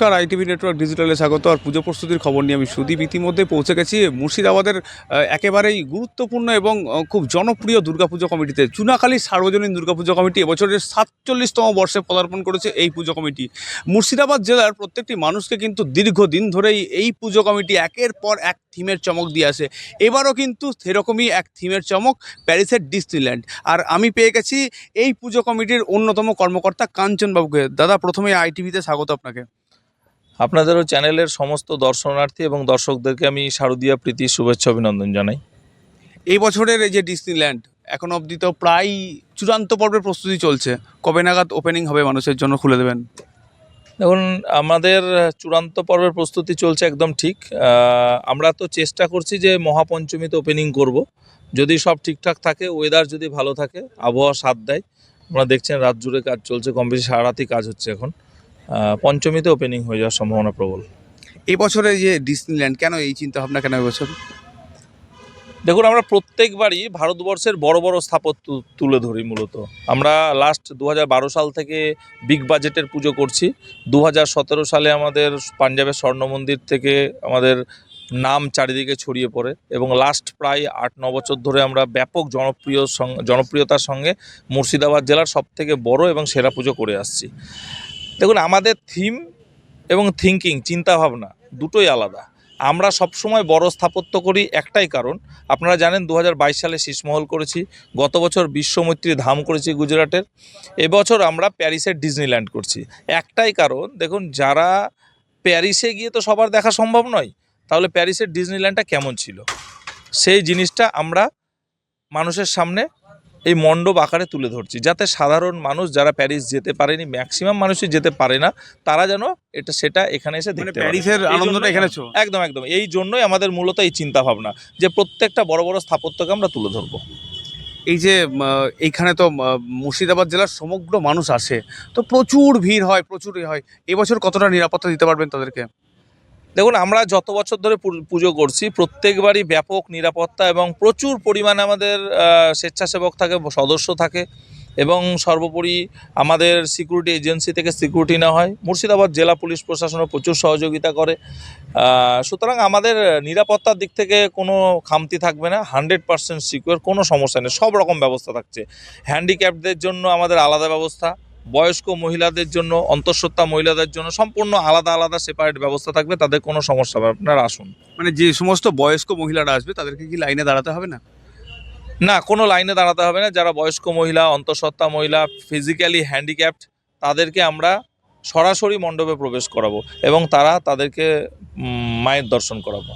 নমস্কার ITV network ডিজিটালে স্বাগত। আর পুজো প্রস্তুতির খবর নিয়ে আমি সুদীপ ইতিমধ্যে পৌঁছে গেছি। মুর্শিদাবাদের একেবারেই গুরুত্বপূর্ণ এবং খুব জনপ্রিয় দুর্গাপুজো কমিটিতে চুনাখালী সার্বজনীন দুর্গাপুজো কমিটি এবছরের সাতচল্লিশতম বর্ষে পদার্পণ করেছে এই পুজো কমিটি। মুর্শিদাবাদ জেলার প্রত্যেকটি মানুষকে কিন্তু দীর্ঘদিন ধরেই এই পুজো কমিটি একের পর এক থিমের চমক দিয়ে আসে। এবারও কিন্তু সেরকমই এক থিমের চমক প্যারিসের ডিসনিল্যান্ড। আর আমি পেয়ে গেছি এই পুজো কমিটির অন্যতম কর্মকর্তা কাঞ্চনবাবুকে। দাদা, প্রথমে আইটিভিতে স্বাগত আপনাকে। আপনাদেরও চ্যানেলের সমস্ত দর্শনার্থী এবং দর্শকদেরকে আমি শারদীয়া প্রীতি শুভেচ্ছা অভিনন্দন জানাই। এই বছরের এই যে ডিসনিল্যান্ড এখন অবধি তো প্রায় চূড়ান্ত পর্বের প্রস্তুতি চলছে। কবে নাগাদ ওপেনিং হবে মানুষের জন্য খুলে দেবেন? দেখুন আমাদের চূড়ান্ত পর্বের প্রস্তুতি চলছে একদম ঠিক। আমরা তো চেষ্টা করছি যে মহাপঞ্চমীতে ওপেনিং করব। যদি সব ঠিকঠাক থাকে ওয়েদার যদি ভালো থাকে আবহাওয়া সাথ দেয় আপনারা দেখছেন রাত জুড়ে কাজ চলছে কম বেশি সারা রাতই কাজ হচ্ছে এখন। পঞ্চমীতে ওপেনিং হয়ে যাওয়ার সম্ভাবনা প্রবল। এই বছরে যে ডিসনিল্যান্ড কেন এই চিন্তা ভাবনা কেন এবছর দেখুন আমরা প্রত্যেকবারই ভারতবর্ষের বড় বড় স্থাপত্য তুলে ধরি মূলত। আমরা লাস্ট দু হাজার বারো সাল থেকে বিগ বাজেটের পুজো করছি। দু হাজার সতেরো সালে আমাদের পাঞ্জাবের স্বর্ণ মন্দির থেকে আমাদের নাম চারিদিকে ছড়িয়ে পড়ে এবং লাস্ট প্রায় আট ন বছর ধরে আমরা ব্যাপক জনপ্রিয় জনপ্রিয়তার সঙ্গে মুর্শিদাবাদ জেলার সবথেকে বড় এবং সেরা পুজো করে আসছি। দেখুন, আমাদের থিম এবং থিঙ্কিং চিন্তাভাবনা দুটোই আলাদা। আমরা সবসময় বড় স্থাপত্য করি একটাই কারণ। আপনারা জানেন দু হাজার বাইশ সালে শীষমহল করেছি, গত বছর বিশ্বমৈত্রী ধাম করেছি গুজরাটের। এবছর আমরা প্যারিসের ডিজনিল্যান্ড করছি। একটাই কারণ, দেখুন, যারা প্যারিসে গিয়ে তো সবার দেখা সম্ভব নয়, তাহলে প্যারিসের ডিজনিল্যান্ডটা কেমন ছিল? সেই জিনিসটা আমরা মানুষের সামনে এই মণ্ডপ আকারে তুলে ধরছি যাতে সাধারণ মানুষ যারা প্যারিস যেতে পারেনি ম্যাক্সিমাম মানুষই যেতে পারে না তারা যেন এটা সেটা এখানে এসে মানে দেখতে প্যারিসের আনন্দটা এখানে একদম একদম এই জন্যই আমাদের মূলত এই চিন্তা ভাবনা যে প্রত্যেকটা বড় বড় স্থাপত্যকে আমরা তুলে ধরবো। এই যে এইখানে তো মুর্শিদাবাদ জেলার সমগ্র মানুষ আসে তো প্রচুর ভিড় হয় প্রচুর এ হয় এবছর কতটা নিরাপত্তা দিতে পারবেন তাদেরকে? দেখুন, আমরা যত বছর ধরে পুজো করছি, প্রত্যেকবারই ব্যাপক নিরাপত্তা এবং প্রচুর পরিমাণে আমাদের স্বেচ্ছাসেবক থাকে, সদস্য থাকে এবং সর্বোপরি আমাদের সিকিউরিটি এজেন্সি থেকে সিকিউরিটি নেওয়া হয়। মুর্শিদাবাদ জেলা পুলিশ প্রশাসনও প্রচুর সহযোগিতা করে। সুতরাং আমাদের নিরাপত্তার দিক থেকে কোনো খামতি থাকবে না হান্ড্রেড পার্সেন্ট সিকিউর কোনো সমস্যা নেই, সব রকম ব্যবস্থা থাকছে। হ্যান্ডিক্যাপদের জন্য আমাদের আলাদা ব্যবস্থা। বয়স্ক মহিলাদের জন্য অন্তঃসত্ত্বা মহিলাদের জন্য সম্পূর্ণ আলাদা আলাদা সেপারেট ব্যবস্থা থাকবে তাদের কোনো সমস্যা হবে আপনারা আসুন। মানে যে সমস্ত বয়স্ক মহিলারা আসবে তাদেরকে কি লাইনে দাঁড়াতে হবে না? না কোনো লাইনে দাঁড়াতে হবে না। যারা বয়স্ক মহিলা অন্তঃসত্ত্বা মহিলা ফিজিক্যালি হ্যান্ডিক্যাপড তাদেরকে আমরা সরাসরি মণ্ডপে প্রবেশ করাবো এবং তারা তাদেরকে মায়ের দর্শন করাবো।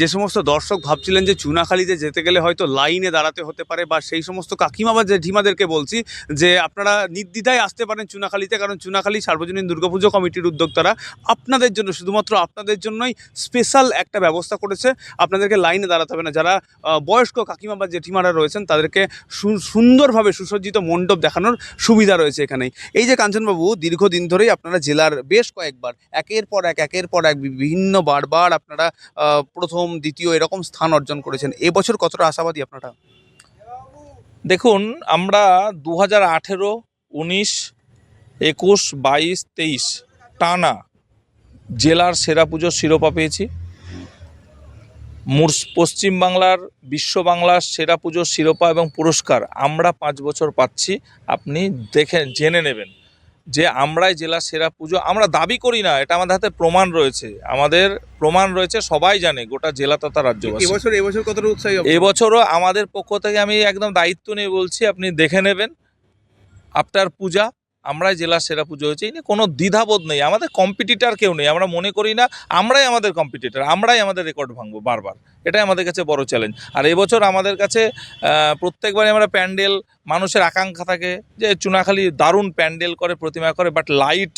যে সমস্ত দর্শক ভাবছিলেন যে চুনাখালীতে যেতে গেলে হয়তো লাইনে দাঁড়াতে হতে পারে বা সেই সমস্ত কাকিমা বা জেঠিমাদেরকে বলছি যে আপনারা নির্দ্বিধায় আসতে পারেন চুনাখালীতে, কারণ চুনাখালী সার্বজনীন দুর্গাপুজো কমিটির উদ্যোক্তারা আপনাদের জন্য, শুধুমাত্র আপনাদের জন্যই স্পেশাল একটা ব্যবস্থা করেছে। আপনাদেরকে লাইনে দাঁড়াতে হবে না। যারা বয়স্ক কাকিমা বা জেঠিমারা রয়েছেন, তাদেরকে সুন্দরভাবে সুসজ্জিত মণ্ডপ দেখানোর সুবিধা রয়েছে এখানেই এই যে কাঞ্চনবাবু, দীর্ঘদিন ধরেই আপনারা জেলার বেশ কয়েকবার, একের পর এক, একের পর এক, বিভিন্ন বারবার আপনারা প্রথম, দ্বিতীয় এরকম স্থান অর্জন করেছেন। এবছর কতটা আশাবাদী আপনারা? দেখুন, আমরা দু হাজার আঠেরো, উনিশ, একুশ, বাইশ, তেইশ টানা জেলার সেরা পুজোর শিরোপা পেয়েছি। পশ্চিমবাংলার বিশ্ব বাংলার সেরা পুজোর শিরোপা এবং পুরস্কার আমরা পাঁচ বছর পাচ্ছি। আপনি দেখে, জেনে নেবেন। যে আমরাই জেলা সেরা পুজো আমরা দাবি করি না এটা আমাদের হাতে প্রমাণ রয়েছে। আমাদের প্রমাণ রয়েছে সবাই জানে গোটা জেলা তথা রাজ্য এবছর এবছর কতটা উৎসাহী হবে? এবছরও আমাদের পক্ষ থেকে আমি একদম দায়িত্ব নিয়ে বলছি আপনি দেখে নেবেন। আফটার পূজা আমরাই জেলার সেরা পুজো হয়েছে, এই নিয়ে কোনো দ্বিধাবোধ নেই। আমাদের কম্পিটিটার কেউ নেই, আমরা মনে করি না, আমরাই আমাদের কম্পিটিটার আমরাই আমাদের রেকর্ড ভাঙবো বারবার। এটাই আমাদের কাছে বড় চ্যালেঞ্জ আর এবছর আমাদের কাছে প্রত্যেকবারই আমরা প্যান্ডেল, মানুষের আকাঙ্ক্ষা থাকে যে চুনাখালি দারুণ প্যান্ডেল করে, প্রতিমা করে বাট লাইট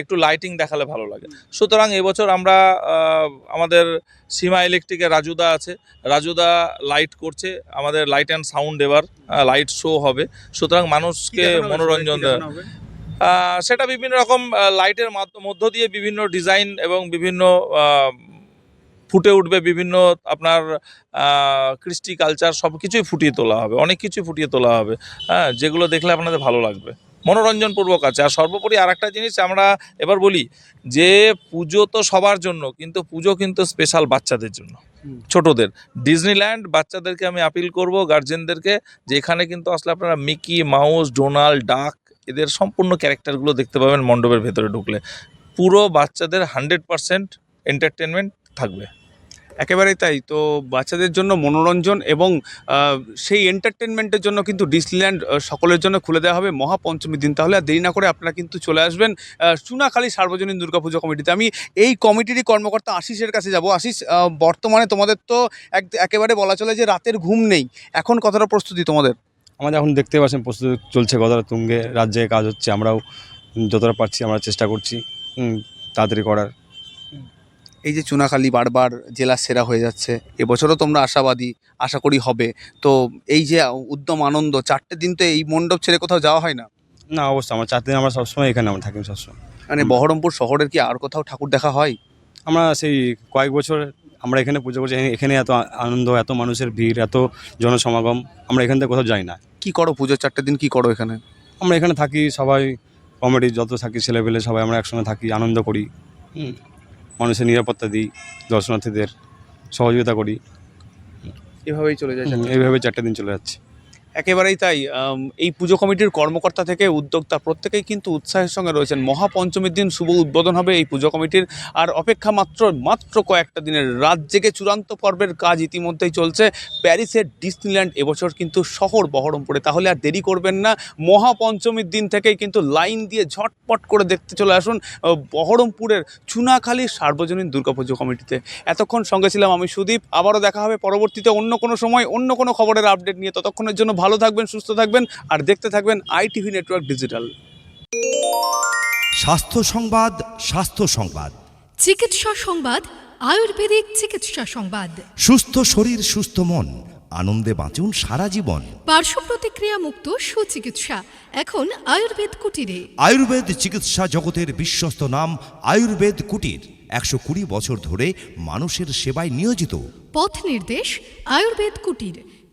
একটু লাইটিং দেখালে ভালো লাগে। সুতরাং এবছর আমরা আমাদের সীমা ইলেকট্রিকের রাজুদা আছে। রাজুদা লাইট করছে। আমাদের লাইট অ্যান্ড সাউন্ড এবার লাইট শো হবে। সুতরাং মানুষকে মনোরঞ্জন? সেটা বিভিন্ন রকম লাইটের মধ্য দিয়ে বিভিন্ন ডিজাইন এবং বিভিন্ন ফুটে উঠবে। বিভিন্ন আপনার কৃষ্টি কালচার সব কিছুই ফুটিয়ে তোলা হবে। অনেক কিছুই ফুটিয়ে তোলা হবে। হ্যাঁ যেগুলো দেখলে আপনাদের ভালো লাগবে। মনোরঞ্জনপূর্বক আছে। আর সর্বোপরি আর একটা জিনিস আমরা এবার বলি যে পুজো তো সবার জন্য কিন্তু পুজো কিন্তু স্পেশাল বাচ্চাদের জন্য। ছোটদের। ডিজনিল্যান্ড বাচ্চাদেরকে আমি আপিল করব গার্জেনদেরকে যে এখানে কিন্তু আসলে আপনারা মিকি মাউস ডোনাল্ড ডাক এদের সম্পূর্ণ ক্যারেক্টারগুলো দেখতে পাবেন মণ্ডপের ভেতরে ঢুকলে। পুরো বাচ্চাদের হান্ড্রেড পার্সেন্ট এন্টারটেনমেন্ট থাকবে। একেবারেই তাই। তো বাচ্চাদের জন্য মনোরঞ্জন এবং সেই এন্টারটেনমেন্টের জন্য কিন্তু ডিসনিল্যান্ড সকলের জন্য খুলে দেওয়া হবে মহাপঞ্চমীর দিন। তাহলে আর দেরি না করে আপনারা কিন্তু চলে আসবেন আহ, চুনাখালী সার্বজনীন দুর্গাপুজো কমিটিতে। আমি এই কমিটিরই কর্মকর্তা আশিসের কাছে যাব। আশিস বর্তমানে তোমাদের তো এক একেবারে বলা চলে যে রাতের ঘুম নেই। এখন কতটা প্রস্তুতি তোমাদের? আমাদের এখন দেখতে পাচ্ছেন প্রস্তুতি চলছে কতটা তুঙ্গে রাজ্যে কাজ হচ্ছে আমরাও যতটা পারছি আমরা চেষ্টা করছি তাড়াতাড়ি করার। এই যে চুনাখালী বারবার জেলা সেরা হয়ে যাচ্ছে এবছরও তোমরা আশাবাদী আশা করি হবে। তো এই যে উদ্যম আনন্দ চারটে দিন তো এই মণ্ডপ ছেড়ে কোথাও যাওয়া হয় না? না অবশ্যই আমার চার দিন আমরা সবসময় এখানে আমরা থাকি সবসময়। মানে বহরমপুর শহরের কি আর কোথাও ঠাকুর দেখা হয়? আমরা সেই কয়েক বছর আমরা এখানে পুজো করছি এখানে- এত আনন্দ এত মানুষের ভিড় এত জনসমাগম আমরা এখান থেকে কোথাও যাই না। কি করো পুজোর চারটে দিন কি করো এখানে? আমরা এখানে থাকি সবাই কমেডি যত থাকি ছেলেপেলে সবাই আমরা একসঙ্গে থাকি আনন্দ করি। হুম, মানুষের নিরাপত্তা দিই দর্শনার্থীদের সহযোগিতা করি। এভাবেই চলে যাচ্ছে এইভাবে চারটে দিন চলে যাচ্ছে। একেবারেই তাই এই পুজো কমিটির কর্মকর্তা থেকে উদ্যোক্তা প্রত্যেকেই কিন্তু উৎসাহের সঙ্গে রয়েছেন। মহাপঞ্চমীর দিন শুভ উদ্বোধন হবে এই পুজো কমিটির। আর অপেক্ষা মাত্র মাত্র কয়েকটা দিনের রাত জেগে চূড়ান্ত পর্বের কাজ ইতিমধ্যেই চলছে। প্যারিসের ডিসনিল্যান্ড এবছর কিন্তু শহর বহরমপুরে। তাহলে আর দেরি করবেন না। মহাপঞ্চমীর দিন থেকেই কিন্তু লাইন দিয়ে ঝটপট করে দেখতে চলে আসুন বহরমপুরের চুনাখালী সার্বজনীন দুর্গাপুজো কমিটিতে। এতক্ষণ সঙ্গে ছিলাম আমি সুদীপ। আবারও দেখা হবে পরবর্তীতে অন্য কোনো সময়, অন্য কোনো খবরের আপডেট নিয়ে। ততক্ষণের জন্য ভালো থাকবেন সুস্থ থাকবেন আর দেখতে থাকবেন আইটিভি নেটওয়ার্ক ডিজিটাল স্বাস্থ্য সংবাদ স্বাস্থ্য সংবাদ। চিকিৎসা সংবাদ আয়ুর্বেদিক চিকিৎসা সংবাদ। সুস্থ শরীর সুস্থ মন। আনন্দে বাঁচুন সারা জীবন। পার্শ্ব প্রতিক্রিয়া মুক্ত সুচিকিৎসা। এখন আয়ুর্বেদ কুটিরে। আয়ুর্বেদ চিকিৎসা জগতের বিশ্বস্ত নাম আয়ুর্বেদ কুটির। একশো কুড়ি বছর ধরে মানুষের সেবায় নিয়োজিত। পথ নির্দেশ আয়ুর্বেদ কুটির।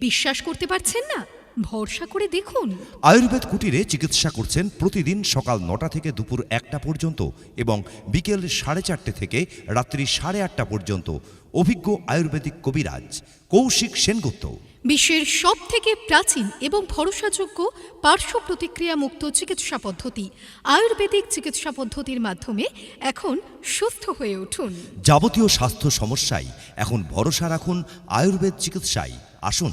বিশ্বাস করতে পারছেন না? ভরসা করে দেখুন। আয়ুর্বেদ কুটিরে চিকিৎসা করছেন প্রতিদিন সকাল নটা থেকে দুপুর একটা পর্যন্ত এবং বিকেল সাড়ে চারটে থেকে রাত্রি সাড়ে আটটা পর্যন্ত। অভিজ্ঞ আয়ুর্বেদিক কবিরাজ কৌশিক সেনগুপ্ত। বিশ্বের সব থেকে প্রাচীন এবং ভরসাযোগ্য পার্শ্ব প্রতিক্রিয়া মুক্ত চিকিৎসা পদ্ধতি, আয়ুর্বেদিক চিকিৎসা পদ্ধতির মাধ্যমে এখন সুস্থ হয়ে উঠুন। যাবতীয় স্বাস্থ্য সমস্যায় এখন ভরসা রাখুন আয়ুর্বেদ চিকিৎসায়। আসুন